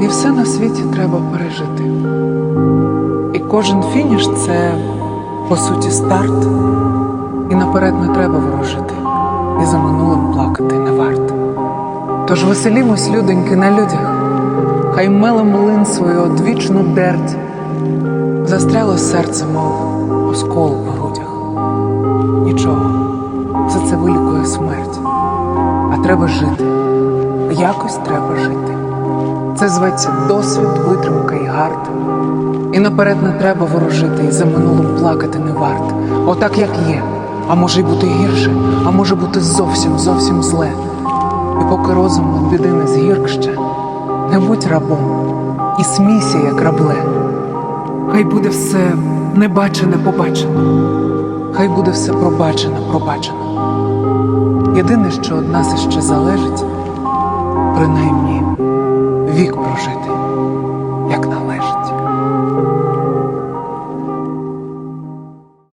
І все на світі треба пережити. І кожен фініш це, по суті, старт. І наперед не треба ворожити, і за минулим плакати не варто. Тож веселімось, людоньки, на людях, хай меле млин свою одвічну дерть, застряло серце, мов оскол в грудях. Нічого, все це вилікує смерть. А треба жити. Якось треба жити. Це зветься досвід, витримка і гард. І наперед не треба ворожити, і за минулим плакати не варт. Отак як є. А може й бути гірше, а може бути зовсім, зовсім зле. І поки розум від біди не згірк ще, не будь рабом і смійся, як рабле. Хай буде все небачене побачено, хай буде все пробачено, пробачено. Єдине, що від нас іще залежить, принаймні вік прожити, як належить.